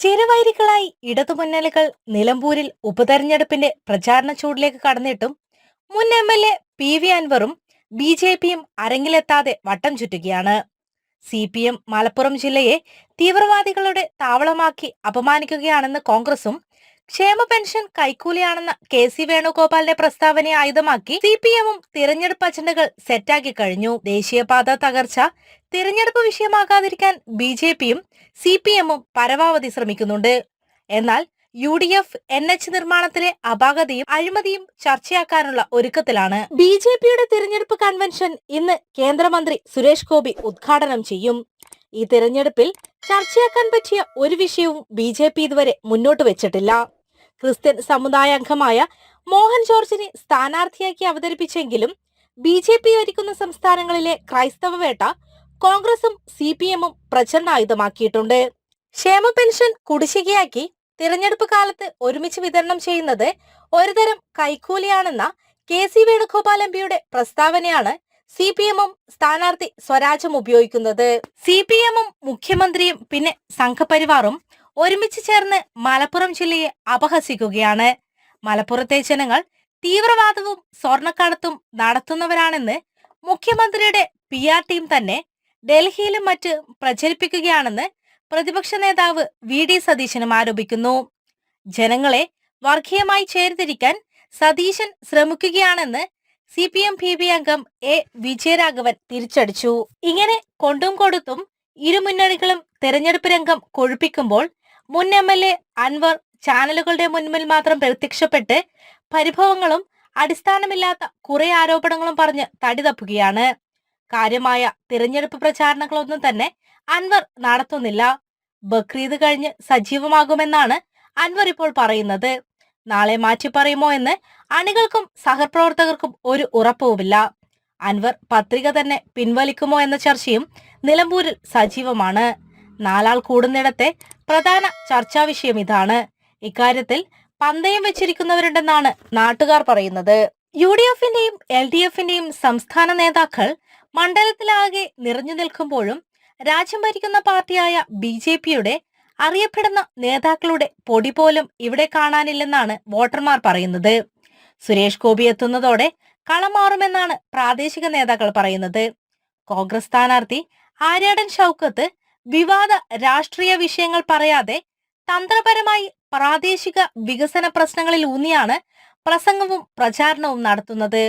ചിരവൈരികളായി ഇടതുമുന്നണികൾ നിലമ്പൂരിൽ ഉപതെരഞ്ഞെടുപ്പിന്റെ പ്രചാരണ ചൂടിലേക്ക് കടന്നിട്ടും മുൻ M L A P V അൻവറും B J പിയും അരങ്ങിലെത്താതെ വട്ടം ചുറ്റുകയാണ്. സി പി എം മലപ്പുറം ജില്ലയെ തീവ്രവാദികളുടെ താവളമാക്കി അപമാനിക്കുകയാണെന്ന് കോൺഗ്രസും ക്ഷേമ പെൻഷൻ കൈക്കൂലിയാണെന്ന കെ സി വേണുഗോപാലിന്റെ പ്രസ്താവനയെ ആയുധമാക്കി സി പി എമ്മും തിരഞ്ഞെടുപ്പ് അജണ്ടകൾ സെറ്റാക്കി കഴിഞ്ഞു. ദേശീയപാത തകർച്ച തിരഞ്ഞെടുപ്പ് വിഷയമാകാതിരിക്കാൻ ബി ജെ പിയും സി പി എമ്മും പരമാവധി ശ്രമിക്കുന്നുണ്ട്. എന്നാൽ U D F N H നിർമ്മാണത്തിലെ അപാകതയും അഴിമതിയും ചർച്ചയാക്കാനുള്ള ഒരുക്കത്തിലാണ്. ബി ജെ പിയുടെ തിരഞ്ഞെടുപ്പ് കൺവെൻഷൻ ഇന്ന് കേന്ദ്രമന്ത്രി സുരേഷ് ഗോപി ഉദ്ഘാടനം ചെയ്യും. ഈ തിരഞ്ഞെടുപ്പിൽ ചർച്ചയാക്കാൻ പറ്റിയ ഒരു വിഷയവും ബി ജെ പി ഇതുവരെ മുന്നോട്ട് വെച്ചിട്ടില്ല. ക്രിസ്ത്യൻ സമുദായ അംഗമായ മോഹൻ ജോർജിനെ സ്ഥാനാർത്ഥിയാക്കി അവതരിപ്പിച്ചെങ്കിലും ബി ജെ പി ഭരിക്കുന്ന സംസ്ഥാനങ്ങളിലെ ക്രൈസ്തവ വേട്ട കോൺഗ്രസും സി പി എമ്മും പ്രചരണായുധമാക്കിയിട്ടുണ്ട് ക്ഷേമ പെൻഷൻ കുടിശ്ശികയാക്കി തിരഞ്ഞെടുപ്പ് കാലത്ത് ഒരുമിച്ച് വിതരണം ചെയ്യുന്നത് ഒരുതരം കൈക്കൂലിയാണെന്ന കെ സി വേണുഗോപാൽ എം പിയുടെ പ്രസ്താവനയാണ് സി പി എമ്മും സ്ഥാനാർത്ഥി സ്വരാജും ഉപയോഗിക്കുന്നത്. സി പി എമ്മും മുഖ്യമന്ത്രിയും പിന്നെ സംഘപരിവാറും ഒരുമിച്ച് ചേർന്ന് മലപ്പുറം ജില്ലയെ അപഹസിക്കുകയാണ്. മലപ്പുറത്തെ ജനങ്ങൾ തീവ്രവാദവും സ്വർണക്കടത്തും നടത്തുന്നവരാണെന്ന് മുഖ്യമന്ത്രിയുടെ പി ആർ ടീം തന്നെ ഡൽഹിയിലും മറ്റ് പ്രചരിപ്പിക്കുകയാണെന്ന് പ്രതിപക്ഷ നേതാവ് വി. ഡി. സതീശനും ആരോപിക്കുന്നു. ജനങ്ങളെ വർഗീയമായി ചേർതിരിക്കാൻ സതീശൻ ശ്രമിക്കുകയാണെന്ന് C. P. M. P. B. അംഗം എ. വിജയരാഘവൻ തിരിച്ചടിച്ചു. ഇങ്ങനെ കൊണ്ടും കൊടുത്തും ഇരു മുന്നണികളും തെരഞ്ഞെടുപ്പ് രംഗം കൊഴുപ്പിക്കുമ്പോൾ മുൻ എം. എൽ. എ. അൻവർ ചാനലുകളുടെ മുൻപിൽ മാത്രം പ്രത്യക്ഷപ്പെട്ട് പരിഭവങ്ങളും അടിസ്ഥാനമില്ലാത്ത കുറെ ആരോപണങ്ങളും പറഞ്ഞ് തടി തപ്പുകയാണ്. കാര്യമായ തിരഞ്ഞെടുപ്പ് പ്രചാരണങ്ങളൊന്നും തന്നെ അൻവർ നടത്തുന്നില്ല. ബക്രീദ് കഴിഞ്ഞ് സജീവമാകുമെന്നാണ് അൻവർ ഇപ്പോൾ പറയുന്നത്. നാളെ മാറ്റി പറയുമോ എന്ന് അണികൾക്കും സഹപ്രവർത്തകർക്കും ഒരു ഉറപ്പുമില്ല. അൻവർ പത്രിക തന്നെ പിൻവലിക്കുമോ എന്ന ചർച്ചയും നിലമ്പൂരിൽ സജീവമാണ്. നാലാൾ കൂടുന്നിടത്തെ പ്രധാന ചർച്ചാ വിഷയം ഇതാണ്. ഇക്കാര്യത്തിൽ പന്തയം വെച്ചിരിക്കുന്നവരുണ്ടെന്നാണ് നാട്ടുകാർ പറയുന്നത്. യു ഡി എഫിന്റെയും എൽ ഡി എഫിന്റെയും സംസ്ഥാന നേതാക്കൾ മണ്ഡലത്തിലാകെ നിറഞ്ഞു നിൽക്കുമ്പോഴും രാജ്യം ഭരിക്കുന്ന പാർട്ടിയായ ബി ജെ പിയുടെ അറിയപ്പെടുന്ന നേതാക്കളുടെ പൊടി പോലും ഇവിടെ കാണാനില്ലെന്നാണ് വോട്ടർമാർ പറയുന്നത്. സുരേഷ് ഗോപി എത്തുന്നതോടെ കളം മാറുമെന്നാണ് പ്രാദേശിക നേതാക്കൾ പറയുന്നത്. കോൺഗ്രസ് സ്ഥാനാർത്ഥി ആര്യാടൻ ഷൗക്കത്ത് വിവാദ രാഷ്ട്രീയ വിഷയങ്ങൾ പറയാതെ തന്ത്രപരമായി പ്രാദേശിക വികസന പ്രശ്നങ്ങളിൽ ഊന്നിയാണ് പ്രസംഗവും പ്രചാരണവും നടത്തുന്നത്.